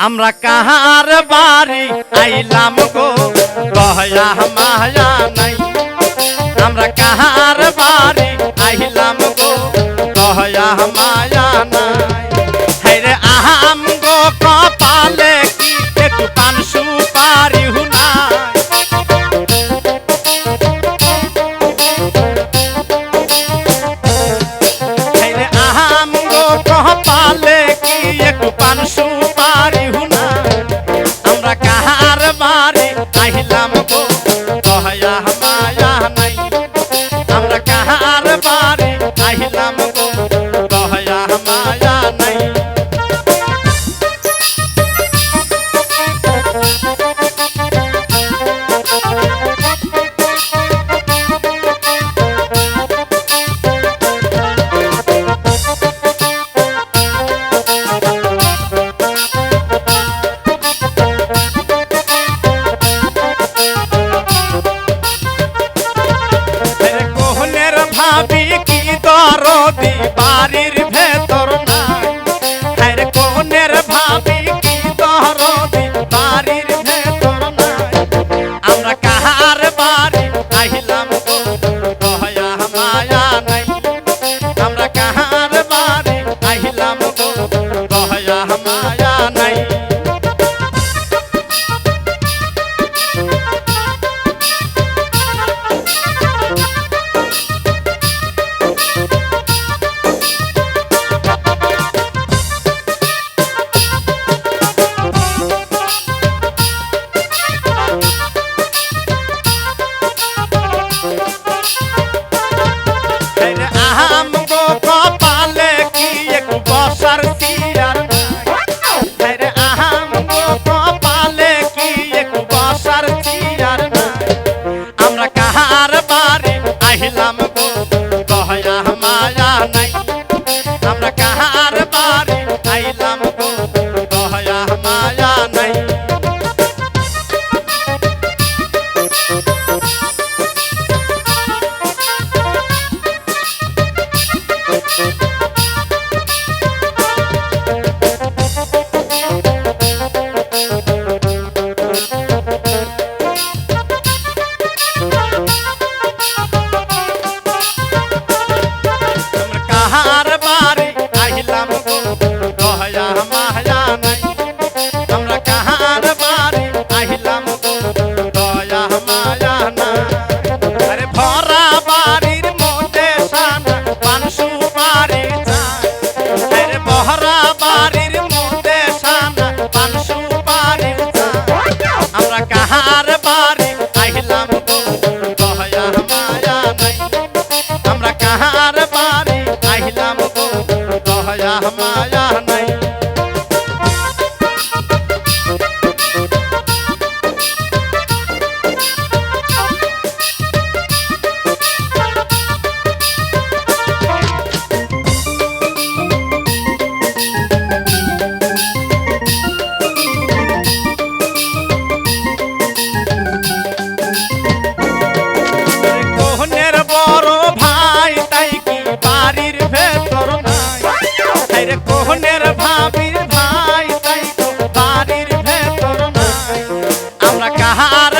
আমরা কাহার বাড়ি আইলাম গো? কহয়া মায়া নাই। আমরা কাহার বাড়ি আইলাম গো? কহয়া মায়া নাই। হাইরে আহাম গো কপালে কি একটু পান সুপার? Rahman. হার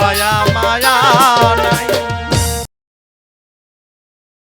allá.